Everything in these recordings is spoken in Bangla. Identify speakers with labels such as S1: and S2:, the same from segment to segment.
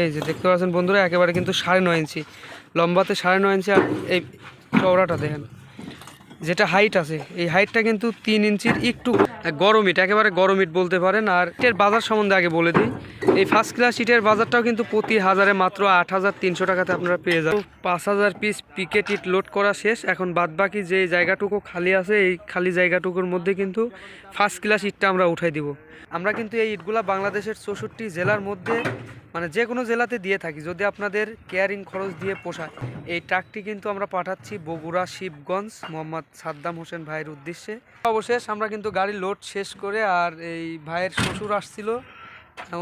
S1: এই যে দেখতে পাচ্ছেন বন্ধুরা, একেবারে কিন্তু সাড়ে নয় ইঞ্চি। লম্বাতে সাড়ে নয় ইঞ্চি আর এই চওড়াটা দেখেন, যেটা হাইট আছে, এই হাইটটা কিন্তু তিন ইঞ্চির একটু গরম ইট, একেবারে গরম ইট বলতে পারেন। আর ইটের বাজার সম্বন্ধে আগে বলে দিই, এই ফার্স্ট ক্লাস ইটের বাজারটাও কিন্তু প্রতি হাজারে মাত্র আট হাজার তিনশো টাকাতে আপনারা পেয়ে যাবেন। পাঁচ হাজার পিস পিকেট ইট লোড করা শেষ, এখন বাদবাকি যে জায়গাটুকু খালি আছে, এই খালি জায়গাটুকুর মধ্যে কিন্তু ফার্স্ট ক্লাস ইটটা আমরা উঠাই দিব। আমরা কিন্তু এই ইটগুলা বাংলাদেশের চৌষট্টি জেলার মধ্যে মানে যে কোনো জেলাতে দিয়ে থাকি। যদি আপনাদের কেয়ারিং খরচ দিয়ে পোষায়, এই ট্রাকটি কিন্তু আমরা পাঠাচ্ছি বগুড়া, শিবগঞ্জ, মোহাম্মদ সাদ্দাম হোসেন ভাইয়ের উদ্দেশ্যে। অবশেষ আমরা কিন্তু গাড়ি লোড শেষ করে আর এই ভাইয়ের শ্বশুর আসছিল।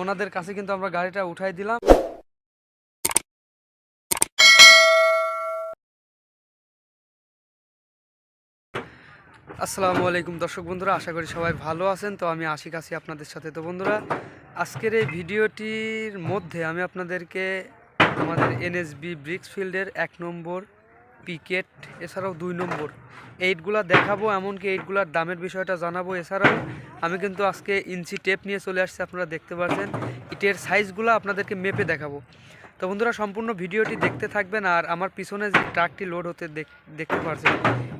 S1: ওনাদের কাছে কিন্তু আমরা গাড়িটা উঠাই দিলাম। আসসালামু আলাইকুম দর্শক বন্ধুরা, আশা করি সবাই ভালো আছেন। তো আমি আশিক আছি আপনাদের সাথে। তো বন্ধুরা আজকের এই ভিডিওটির মধ্যে আমি আপনাদেরকে আমাদের এনএসবি ব্রিক্স ফিল্ডের এক নম্বর, পিকেট, এছাড়াও দুই নম্বর এইটগুলা দেখাবো, এমনকি এইটগুলার দামের বিষয়টা জানাব। এছাড়াও আমি কিন্তু আজকে ইঞ্চি টেপ নিয়ে চলে আসছি, আপনারা দেখতে পাচ্ছেন। ইটের সাইজগুলো আপনাদেরকে মেপে দেখাবো। তো বন্ধুরা, সম্পূর্ণ ভিডিওটি দেখতে থাকবেন আর আমার পিছনে যে ট্রাকটি লোড হতে দেখ- দেখতে পাচ্ছেন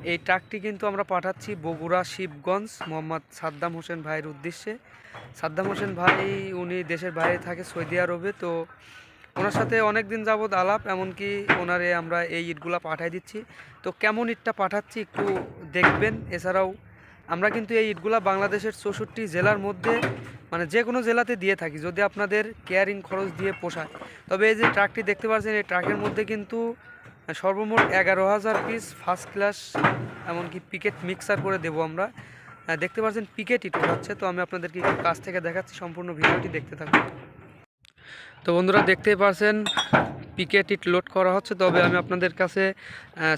S1: এই ট্রাকটি কিন্তু আমরা পাঠাচ্ছি বগুড়া শিবগঞ্জ মোহাম্মদ সাদ্দাম হোসেন ভাইয়ের উদ্দেশ্যে। সাদ্দাম হোসেন ভাই, উনি দেশের বাইরে থাকে সৌদি আরবে, তো ওনার সাথে অনেক দিন যাবৎ আলাপ, এমনকি ওনারে আমরা এই ইটগুলা পাঠাই দিচ্ছি। তো কেমন ইটটা পাঠাচ্ছি একটু দেখবেন, এছাড়াও আমরা কিন্তু এই ইটগুলা বাংলাদেশের চৌষট্টি জেলার মধ্যে মানে যে কোনো জেলাতে দিয়ে থাকি, যদি আপনাদের কেয়ারিং খরচ দিয়ে পোষায়। তবে এই যে ট্রাকটি দেখতে পাচ্ছেন এই ট্রাকের মধ্যে কিন্তু সর্বমোট এগারো হাজার পিস ফার্স্ট ক্লাস এমনকি পিকেট মিক্সার করে দেবো আমরা। দেখতে পাচ্ছেন পিকেট ইট হচ্ছে তো আমি আপনাদেরকে কাছ থেকে দেখাচ্ছি, সম্পূর্ণ ভিডিওটি দেখতে থাকুন। তো বন্ধুরা দেখতেই পারছেন পিকেট ইট লোড করা হচ্ছে। তবে আমি আপনাদের কাছে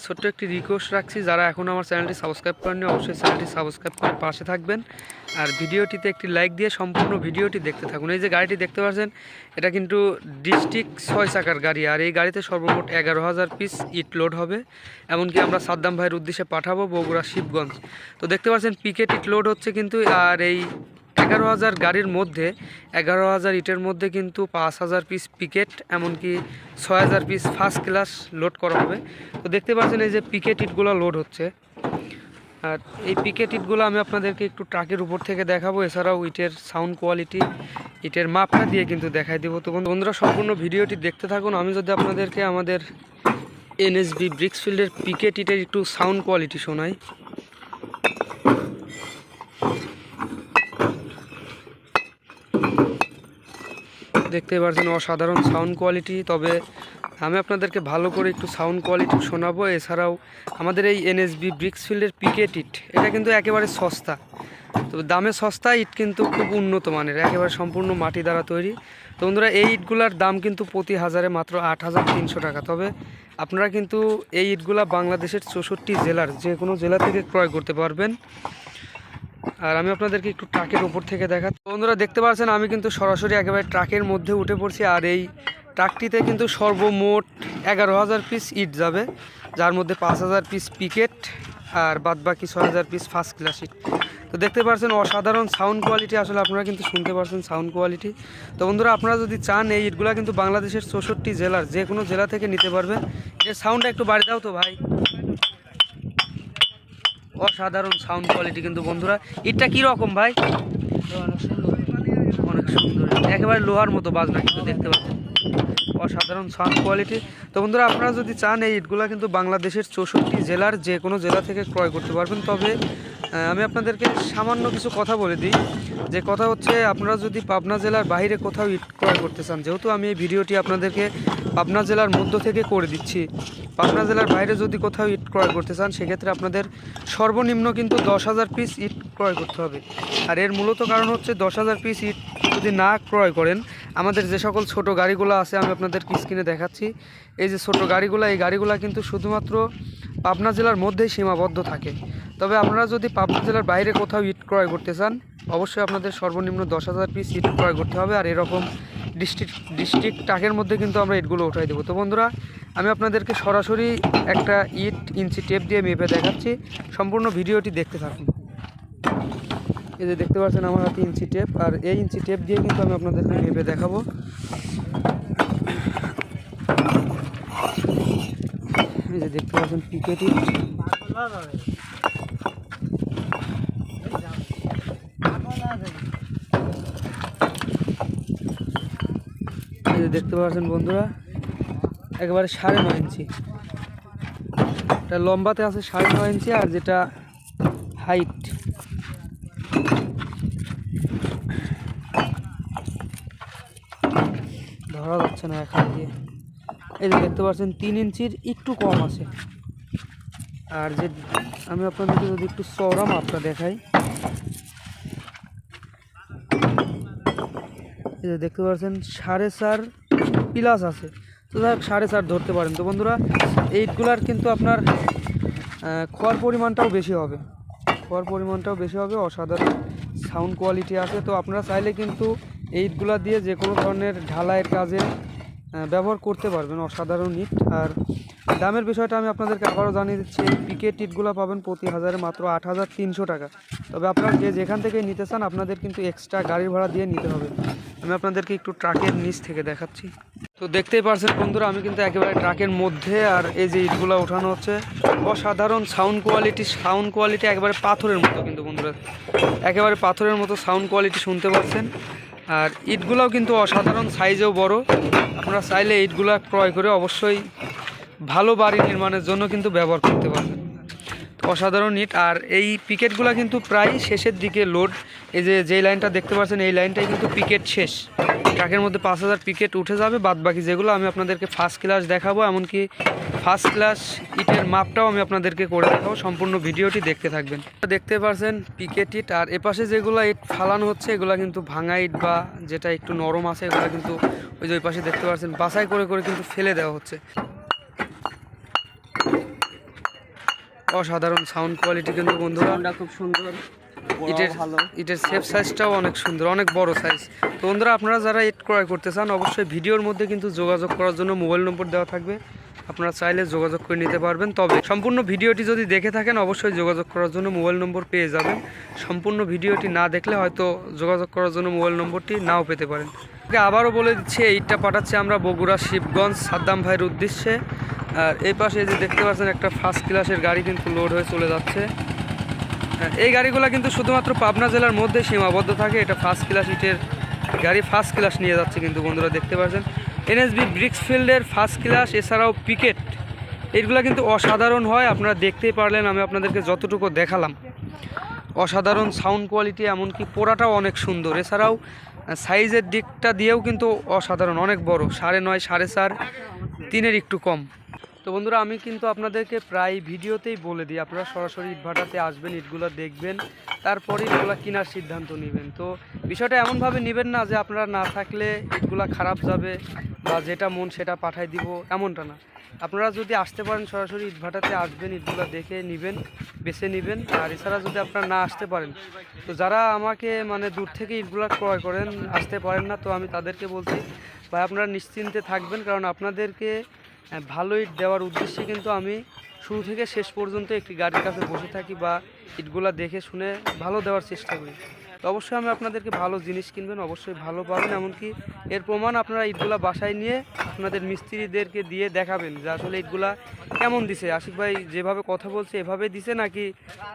S1: ছোট্ট একটি রিকোয়েস্ট রাখছি। যারা এখন আমার চ্যানেলটি সাবস্ক্রাইব করেননি, অবশ্যই চ্যানেলটি সাবস্ক্রাইব করে পাশে থাকবেন। আর ভিডিওটিতে একটি লাইক দিয়ে সম্পূর্ণ ভিডিওটি দেখতে থাকুন। এই যে গাড়িটি দেখতে পাচ্ছেন, এটা কিন্তু ডিস্ট্রিক্ট ছয় চাকার গাড়ি। আর এই গাড়িতে সর্বমোট এগারো হাজার পিস ইট লোড হবে। এমনকি আমরা সাদ্দাম ভাইয়ের উদ্দেশ্যে পাঠাবো বগুড়া শিবগঞ্জ। তো দেখতে পাচ্ছেন, পিকেট ইট লোড হচ্ছে কিন্তু, আর এই এগারো হাজার গাড়ির মধ্যে, এগারো হাজার ইটের মধ্যে কিন্তু পাঁচ হাজার পিস পিকেট এমনকি ছয় হাজার পিস ফার্স্ট ক্লাস লোড করা হবে। তো দেখতে পাচ্ছেন এই যে পিকেট ইটগুলো লোড হচ্ছে। আর এই পিকেট ইটগুলো আমি আপনাদেরকে একটু ট্রাকের উপর থেকে দেখাবো, এছাড়াও ইটের সাউন্ড কোয়ালিটি ইটের মাপটা দিয়ে কিন্তু দেখাই দেবো। তো বন্ধুরা, সম্পূর্ণ ভিডিওটি দেখতে থাকুন। আমি যদি আপনাদেরকে আমাদের এনএসবি ব্রিক্স ফিল্ডের পিকেট ইটের একটু সাউন্ড কোয়ালিটি শোনাই। দেখতে পাচ্ছেন অসাধারণ সাউন্ড কোয়ালিটি তবে আমি আপনাদেরকে ভালো করে একটু সাউন্ড কোয়ালিটি শোনাবো। এছাড়াও আমাদের এই এনএসবি ব্রিক্সফিল্ডের পিকেট ইট এটা কিন্তু একেবারে সস্তা। তো দামে সস্তা ইট কিন্তু খুব উন্নত মানের, একেবারে সম্পূর্ণ মাটি দ্বারা তৈরি। তো বন্ধুরা, এই ইটগুলার দাম কিন্তু প্রতি হাজারে মাত্র আট হাজার তিনশো টাকা। তবে আপনারা কিন্তু এই ইটগুলা বাংলাদেশের চৌষট্টি জেলার যে কোনো জেলা থেকে ক্রয় করতে পারবেন। আর আমি আপনাদেরকে একটু ট্রাকের উপর থেকে দেখা বন্ধুরা, দেখতে পাচ্ছেন, আমি কিন্তু সরাসরি একেবারে ট্রাকের মধ্যে উঠে পড়ছি, আর এই ট্রাকটিতে কিন্তু সর্বমোট এগারো হাজার পিস ইট যাবে, যার মধ্যে পাঁচ হাজার পিস পিকেট আর বাদ বাকি ছয় হাজার পিস ফার্স্ট ক্লাস ইট। তো দেখতে পাচ্ছেন, অসাধারণ সাউন্ড কোয়ালিটি আসলে আপনারা কিন্তু শুনতে পাচ্ছেন সাউন্ড কোয়ালিটি তো বন্ধুরা, আপনারা যদি চান, এই ইটগুলা কিন্তু বাংলাদেশের চৌষট্টি জেলার যে কোনো জেলা থেকে নিতে পারবেন। এর সাউন্ডটা একটু বাড়ি দাও তো ভাই। অসাধারণ সাউন্ড কোয়ালিটি কিন্তু বন্ধুরা। ইটটা কি রকম ভাই? অনেক সুন্দর। একেবারে লোহার মতো বাজনা কিন্তু দেখতে পাচ্ছেন। অসাধারণ সাউন্ড কোয়ালিটি তো বন্ধুরা, আপনারা যদি চান এই ইটগুলো কিন্তু বাংলাদেশের চৌষট্টি জেলার যে কোনো জেলা থেকে ক্রয় করতে পারবেন। তবে আমি আপনাদেরকে সামান্য কিছু কথা বলে দিই। যে কথা হচ্ছে, আপনারা যদি পাবনা জেলার বাইরে কোথাও ইট ক্রয় করতে চান, যেহেতু আমি এই ভিডিওটি আপনাদেরকে পাবনা জেলার মধ্য থেকে করে দিচ্ছি পাবনা জেলার বাইরে যদি কোথাও ইট ক্রয় করতে চান, সেক্ষেত্রে আপনাদের সর্বনিম্ন কিন্তু দশ হাজার পিস ইট ক্রয় করতে হবে। আর এর মূলত কারণ হচ্ছে দশ হাজার পিস ইট যদি না ক্রয় করেন, আমাদের যে সকল ছোট গাড়িগুলো আছে, আমি আপনাদের স্ক্রিনে দেখাচ্ছি। এই যে ছোট গাড়িগুলো, এই গাড়িগুলো কিন্তু শুধুমাত্র পাবনা জেলার মধ্যেই সীমাবদ্ধ থাকে। তবে আপনারা যদি পাবনা জেলার বাইরে কোথাও ইট ক্রয় করতে চান, অবশ্যই আপনাদের সর্বনিম্ন দশ হাজার পিস ইট ক্রয় করতে হবে। আর এরকম ডিস্ট্রিক্ট ডিস্ট্রিক্ট টাকের মধ্যে কিন্তু আমরা ইটগুলো উঠাই দেবো। তো বন্ধুরা আমি আপনাদেরকে সরাসরি একটা ইট ইঞ্চি টেপ দিয়ে মেপে দেখাচ্ছি। সম্পূর্ণ ভিডিওটি দেখতে থাকুন। এই যে দেখতে পাচ্ছেন আমার হাতে ইঞ্চি টেপ, আর এই ইঞ্চি টেপ দিয়ে কিন্তু আমি আপনাদেরকে মেপে দেখাবো। এই যে দেখতে পাচ্ছেন পিকেটি। দেখতে পাচ্ছেন বন্ধুরা একেবারে সাড়ে নয় ইঞ্চি। এটা লম্বাতে আছে সাড়ে নয় ইঞ্চি আর যেটা হাইট ধরা যাচ্ছে না হাত দিয়ে। এই যে দেখতে পাচ্ছেন, তিন ইঞ্চির একটু কম আছে। আর যে আমি আপনাদেরকে যদি একটু চওড়া মাপটা দেখাই। এই যে দেখতে পাচ্ছেন, সাড়ে চার প্লাস আছে। তো সাড়ে চার ধরতে পারেন। তো বন্ধুরা এইটগুলার কিন্তু আপনার খোয়ার পরিমাণটাও বেশি হবে। খোয়ার পরিমাণটাও বেশি হবে, অসাধারণ সাউন্ড কোয়ালিটি আছে। তো আপনারা চাইলে কিন্তু এইটগুলা দিয়ে যে কোনো ধরনের ঢালাইয়ের কাজে ব্যবহার করতে পারবেন। অসাধারণ ইট আর দামের বিষয়টা আমি আপনাদেরকে আবারও জানিয়ে দিচ্ছি, এই পিকেট ইটগুলো পাবেন প্রতি হাজারে মাত্র আট হাজার তিনশো টাকা। তবে আপনারা যে যেখান থেকে নিতে চান, আপনাদের কিন্তু এক্সট্রা গাড়ির ভাড়া দিয়ে নিতে হবে। আমি আপনাদেরকে একটু ট্রাকের নিচ থেকে দেখাচ্ছি। তো দেখতেই পারছেন বন্ধুরা, আমি কিন্তু একেবারে ট্রাকের মধ্যে আর এই যে ইটগুলো ওঠানো হচ্ছে। অসাধারণ সাউন্ড কোয়ালিটি সাউন্ড কোয়ালিটি একেবারে পাথরের মতো কিন্তু বন্ধুরা। একেবারে পাথরের মতো সাউন্ড কোয়ালিটি শুনতে পাচ্ছেন। আর ইটগুলোও কিন্তু অসাধারণ সাইজেও বড়। আপনারা চাইলে ইটগুলো ক্রয় করে অবশ্যই ভালো বাড়ি নির্মাণের জন্য কিন্তু ব্যবহার করতে পারবেন। অসাধারণ ইট। আর এই পিকেটগুলো কিন্তু প্রায় শেষের দিকে লোড এই যে, যেই লাইনটা দেখতে পাচ্ছেন, এই লাইনটাই কিন্তু পিকেট শেষ। ট্রাকের মধ্যে পাঁচ হাজার পিকেট উঠে যাবে বাদ বাকি যেগুলো আমি আপনাদেরকে ফার্স্ট ক্লাস দেখাবো, এমনকি ফার্স্ট ক্লাস ইটের মাপটাও আমি আপনাদেরকে করে দেখাবো, সম্পূর্ণ ভিডিওটি দেখতে থাকবেন। দেখতে পারছেন পিকেট ইট, আর এপাশে যেগুলো ইট ফালানো হচ্ছে, এগুলো কিন্তু ভাঙা ইট বা যেটা একটু নরম আছে, এগুলো কিন্তু ওই যে ওই পাশে দেখতে পাচ্ছেন বাছাই করে করে কিন্তু ফেলে দেওয়া হচ্ছে। অসাধারণ সাউন্ড কোয়ালিটি কিন্তু বন্ধুরা।
S2: খুব সুন্দর।
S1: ইটের সেফ সাইজটাও অনেক সুন্দর অনেক বড় সাইজ তো বন্ধুরা আপনারা যারা ইট ক্রয় করতে চান অবশ্যই ভিডিওর মধ্যে কিন্তু যোগাযোগ করার জন্য মোবাইল নম্বর দেওয়া থাকবে। আপনারা চাইলে যোগাযোগ করে নিতে পারবেন। তবে সম্পূর্ণ ভিডিওটি যদি দেখে থাকেন অবশ্যই যোগাযোগ করার জন্য মোবাইল নম্বর পেয়ে যাবেন। সম্পূর্ণ ভিডিওটি না দেখলে হয়তো যোগাযোগ করার জন্য মোবাইল নম্বরটি নাও পেতে পারেন। ওকে, আবারও বলে দিচ্ছি এইটা পাঠাচ্ছি আমরা বগুড়া শিবগঞ্জ সাদ্দাম ভাইয়ের উদ্দেশ্যে। আর এই পাশে যে দেখতে পাচ্ছেন একটা ফার্স্ট ক্লাসের গাড়ি কিন্তু লোড হয়ে চলে যাচ্ছে। এই গাড়িগুলো কিন্তু শুধুমাত্র পাবনা জেলার মধ্যে সীমাবদ্ধ থাকে। এটা ফার্স্ট ক্লাস ইটের গাড়ি ফার্স্ট ক্লাস নিয়ে যাচ্ছে কিন্তু বন্ধুরা, দেখতে পাচ্ছেন? এনএসবি ব্রিক্সফিল্ডের ফার্স্ট ক্লাস এছাড়াও পিকেট এইগুলো কিন্তু অসাধারণ হয়। আপনারা দেখতেই পারলেন, আমি আপনাদেরকে যতটুকু দেখালাম। অসাধারণ সাউন্ড কোয়ালিটি এমনকি পোড়াটাও অনেক সুন্দর। এছাড়াও সাইজের দিকটা দিয়েও কিন্তু অসাধারণ, অনেক বড়। সাড়ে নয়, সাড়ে চার, তিনের একটু কম। তো বন্ধুরা, আমি কিন্তু আপনাদেরকে প্রায় ভিডিওতেই বলে দিই, আপনারা সরাসরি ইটভাটাতে আসবেন, ইটগুলো দেখবেন, তারপরে ইটগুলো কেনার সিদ্ধান্ত নেবেন। তো বিষয়টা এমনভাবে নেবেন না যে আপনারা না থাকলে ইটগুলা খারাপ যাবে বা যেটা মন সেটা পাঠাই দিব, এমনটা না। আপনারা যদি আসতে পারেন, সরাসরি ইটভাটাতে আসবেন, ইটগুলো দেখে নেবেন, বেছে নেবেন, আর এছাড়া যদি আপনারা না আসতে পারেন, তো যারা আমাকে মানে দূর থেকে ইটগুলো ক্রয় করেন, আসতে পারেন না, তো আমি তাদেরকে বলছি, ভাই, আপনারা নিশ্চিন্তে থাকবেন, কারণ আপনাদেরকে ভালো ইট দেওয়ার উদ্দেশ্যে কিন্তু আমি শুরু থেকে শেষ পর্যন্ত একটি গাড়ির কাছে বসে থাকি বা ইটগুলা দেখে শুনে ভালো দেওয়ার চেষ্টা করি। তো অবশ্যই আমি আপনাদেরকে ভালো জিনিস কিনবেন, অবশ্যই ভালো পাবেন, এমনকি এর প্রমাণ আপনারা ইটগুলা বাসায় নিয়ে আপনাদের মিস্ত্রিদেরকে দিয়ে দেখাবেন যে আসলে ইটগুলা কেমন দিছে। আশিক ভাই যেভাবে কথা বলছে, এভাবে দিছে নাকি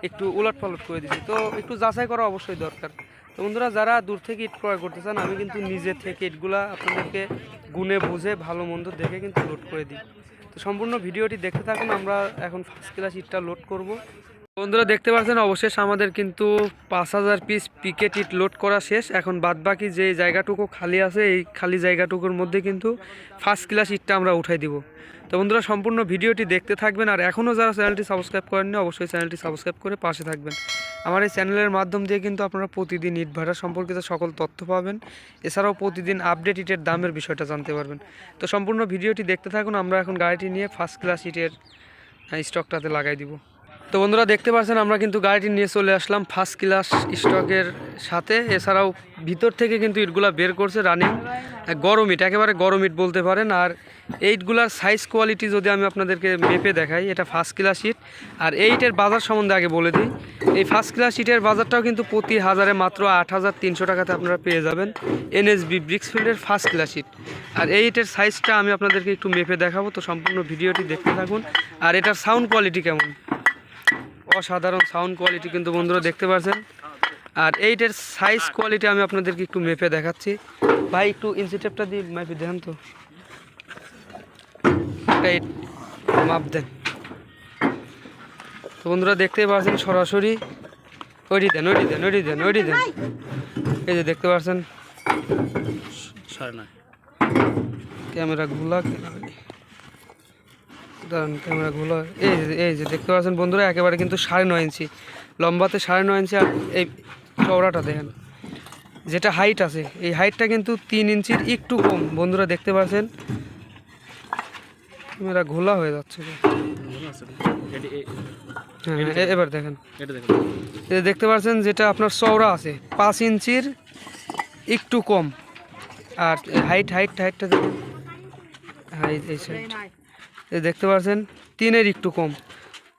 S1: একটু উলট পালট করে দিছে? তো একটু যাচাই করা অবশ্যই দরকার। তো বন্ধুরা, যারা দূর থেকে ইট ক্রয় করতে চান, আমি কিন্তু নিজে থেকে ইটগুলা আপনাদেরকে গুনে বুঝে ভালো মন্দ দেখে কিন্তু লোড করে দিই। তো সম্পূর্ণ ভিডিওটি দেখতে থাকুন, আমরা এখন ফার্স্ট ক্লাস ইটটা লোড করব। বন্ধুরা, দেখতে পাচ্ছেন, অবশেষ আমাদের কিন্তু পাঁচ হাজার পিস পিকেট ইট লোড করা শেষ। এখন বাদবাকি যে জায়গাটুকু খালি আছে, এই খালি জায়গাটুকুর মধ্যে কিন্তু ফার্স্ট ক্লাস ইটটা আমরা উঠাই দিব। তো বন্ধুরা, সম্পূর্ণ ভিডিওটি দেখতে থাকবেন আর এখনও যারা চ্যানেলটি সাবস্ক্রাইব করেননি, অবশ্যই চ্যানেলটি সাবস্ক্রাইব করে পাশে থাকবেন। আমার এই চ্যানেলের মাধ্যম দিয়ে কিন্তু আপনারা প্রতিদিন ইট ভাড়া সম্পর্কিত সকল তথ্য পাবেন। এছাড়াও প্রতিদিন আপডেট ইটের দামের বিষয়টা জানতে পারবেন। তো সম্পূর্ণ ভিডিওটি দেখতে থাকুন, আমরা এখন গাড়িটি নিয়ে ফার্স্ট ক্লাস ইটের স্টকটাতে লাগাই দিব। তো বন্ধুরা দেখতে পাচ্ছেন, আমরা কিন্তু গাড়িটি নিয়ে চলে আসলাম ফার্স্ট ক্লাস স্টকের সাথে। এছাড়াও ভিতর থেকে কিন্তু ইটগুলা বের করছে রানিং গরম ইট, একেবারে গরম ইট বলতে পারেন। আর এইটগুলার সাইজ কোয়ালিটি যদি আমি আপনাদেরকে মেপে দেখাই, এটা ফার্স্ট ক্লাস ইট। আর এইটের বাজার সম্বন্ধে আগে বলে দিই। এই ফার্স্ট ক্লাস ইটের বাজারটাও কিন্তু প্রতি হাজারে মাত্র আট হাজার তিনশো টাকাতে আপনারা পেয়ে যাবেন। এনএসবি ব্রিক্সফিল্ডের ফার্স্ট ক্লাস ইট। আর এই ইটের সাইজটা আমি আপনাদেরকে একটু মেপে দেখাবো। তো সম্পূর্ণ ভিডিওটি দেখতে থাকুন। আর এটার সাউন্ড কোয়ালিটি কেমন? অসাধারণ সাউন্ড কোয়ালিটি কিন্তু বন্ধুরা দেখতে পাচ্ছেন আর এইটার সাইজ কোয়ালিটি আমি আপনাদেরকে একটু মেপে দেখাচ্ছি। ভাই একটু ইনসিটেপটা দিয়ে মেপে দেন তো। মাপ দেন। তো বন্ধুরা দেখতেই পাচ্ছেন সরাসরি। ওইটি দেন ওইটি দেন ওইটি দেন ওইটি দেন। এই যে দেখতে পাচ্ছেন ক্যামেরা ঘোলা ক্যামেরা ঘোলা এই এই যে, দেখতে পাচ্ছেন বন্ধুরা, একেবারে কিন্তু সাড়ে নয় ইঞ্চি। লম্বাতে সাড়ে নয় ইঞ্চি আর এই চওড়াটা দেখেন, যেটা হাইট আছে, এই হাইটটা কিন্তু তিন ইঞ্চির একটু কম। বন্ধুরা, দেখতে পাচ্ছেন? ক্যামেরা ঘোলা হয়ে যাচ্ছে। হ্যাঁ এবার দেখেন। দেখতে পাচ্ছেন যেটা আপনার চওড়া আছে, পাঁচ ইঞ্চির একটু কম। আর হাইট হাইট হাইটটা দেখেন। হ্যাঁ এই- সাইড দেখতে পাচ্ছেন, তিনের একটু কম।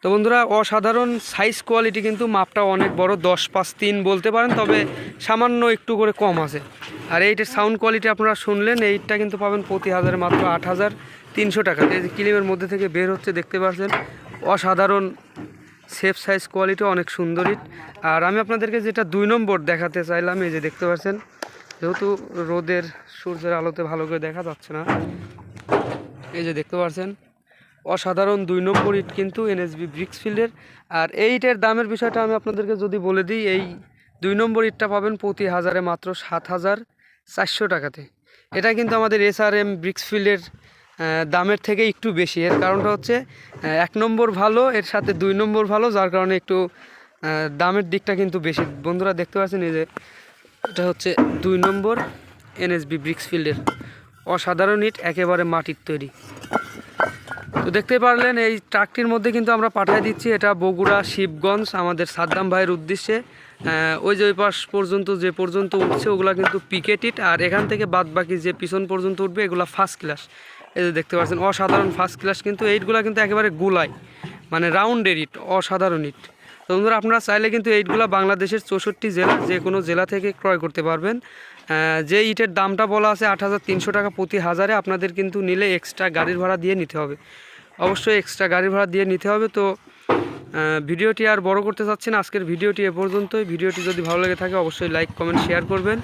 S1: তো বন্ধুরা, অসাধারণ সাইজ কোয়ালিটি কিন্তু মাপটা অনেক বড়, দশ পাঁচ তিন বলতে পারেন, তবে সামান্য একটু করে কম আছে। আর এইটার সাউন্ড কোয়ালিটি আপনারা শুনলেন, এইটা কিন্তু পাবেন প্রতি হাজারে মাত্র আট হাজার তিনশো টাকা। এই ক্লিমের মধ্যে থেকে বের হচ্ছে, দেখতে পাচ্ছেন, অসাধারণ সেফ সাইজ কোয়ালিটি অনেক সুন্দর ইট। আর আমি আপনাদেরকে যেটা দুই নম্বর দেখাতে চাইলাম, এই যে দেখতে পাচ্ছেন, যেহেতু রোদের সূর্যের আলোতে ভালো করে দেখা যাচ্ছে না, এই যে দেখতে পাচ্ছেন অসাধারণ দুই নম্বর ইট কিন্তু এনএসবি ব্রিক্সফিল্ডের। আর এই ইটের দামের বিষয়টা আমি আপনাদেরকে যদি বলে দিই, এই দুই নম্বর ইটটা পাবেন প্রতি হাজারে মাত্র সাত হাজার চারশো টাকাতে। এটা কিন্তু আমাদের এসআরএম ব্রিক্সফিল্ডের দামের থেকে একটু বেশি। এর কারণটা হচ্ছে এক নম্বর ভালো, এর সাথে দুই নম্বর ভালো, যার কারণে একটু দামের দিকটা কিন্তু বেশি। বন্ধুরা, দেখতে পাচ্ছেন এই যে, এটা হচ্ছে দুই নম্বর এনএসবি ব্রিক্সফিল্ডের অসাধারণ ইট, একেবারে মাটির তৈরি। তো দেখতে পারলেন, এই ট্রাকটির মধ্যে কিন্তু আমরা পাঠিয়ে দিচ্ছি। এটা বগুড়া শিবগঞ্জ, আমাদের সাদ্দাম ভাইয়ের উদ্দেশ্যে। ওই যে ওই পাশ পর্যন্ত, যে পর্যন্ত উঠছে, ওগুলা কিন্তু পিকেট ইট আর এখান থেকে বাদ বাকি যে পিছন পর্যন্ত উঠবে, এগুলা ফার্স্ট ক্লাস এই যে দেখতে পাচ্ছেন, অসাধারণ ফার্স্ট ক্লাস কিন্তু, এইটগুলা কিন্তু একেবারে গুলাই মানে রাউন্ডের ইট অসাধারণ ইট তো বন্ধুরা, আপনারা চাইলে কিন্তু এইটগুলা বাংলাদেশের চৌষট্টি জেলা, যে কোনো জেলা থেকে ক্রয় করতে পারবেন। যে ইটের দামটা বলা আছে আট হাজার তিনশো টাকা প্রতি হাজারে আপনাদের কিন্তু নিলে এক্সট্রা গাড়ির ভাড়া দিয়ে নিতে হবে। অবশ্যই এক্সট্রা গাড়ি ভাড়া দিয়ে নিতে হবে। তো ভিডিওটি আর বড় করতে চাচ্ছি না। আজকের ভিডিওটি এ পর্যন্তই। ভিডিওটি যদি ভালো লেগে থাকে অবশ্যই লাইক কমেন্ট শেয়ার করবেন।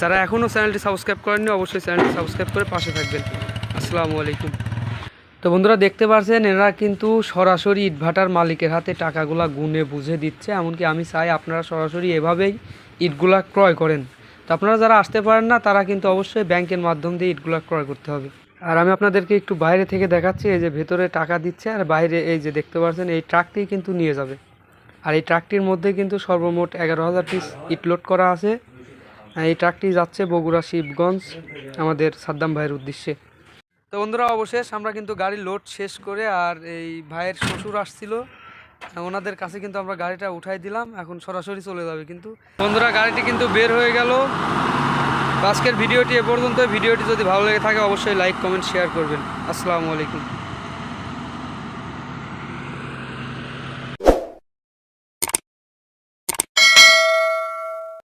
S1: যারা এখনও চ্যানেলটি সাবস্ক্রাইব করেননি, অবশ্যই চ্যানেলটি সাবস্ক্রাইব করে পাশে থাকবেন। আসসালামু আলাইকুম। তো বন্ধুরা, দেখতে পাচ্ছেন এরা কিন্তু সরাসরি ইটভাটার মালিকের হাতে টাকাগুলা গুনে বুঝে দিচ্ছে। এমনকি আমি চাই আপনারা সরাসরি এভাবেই ইটগুলা ক্রয় করেন। তো আপনারা যারা আসতে পারেন না, তারা কিন্তু অবশ্যই ব্যাংকের মাধ্যম দিয়ে ইটগুলা ক্রয় করতে হবে। আর আমি আপনাদেরকে একটু বাইরে থেকে দেখাচ্ছি, এই যে ভেতরে টাকা দিচ্ছে, আর বাইরে এই যে দেখতে পাচ্ছেন, এই ট্রাকটি কিন্তু নিয়ে যাবে। আর এই ট্রাকটির মধ্যে কিন্তু সর্বমোট এগারো হাজার পিস ইট লোড করা আছে। এই ট্রাকটি যাচ্ছে বগুড়া শিবগঞ্জ, আমাদের সাদ্দাম ভাইয়ের উদ্দেশ্যে। তো বন্ধুরা, অবশেষ আমরা কিন্তু গাড়ি লোড শেষ করে আর এই ভাইয়ের শ্বশুর আসছিল। ওনাদের কাছে কিন্তু আমরা গাড়িটা উঠাই দিলাম, এখন সরাসরি চলে যাবে কিন্তু। বন্ধুরা, গাড়িটি কিন্তু বের হয়ে গেল। আজকের ভিডিওটি এ পর্যন্ত ভিডিওটি যদি ভালো লেগে থাকে, অবশ্যই লাইক কমেন্ট শেয়ার করবেন। আসসালামু আলাইকুম।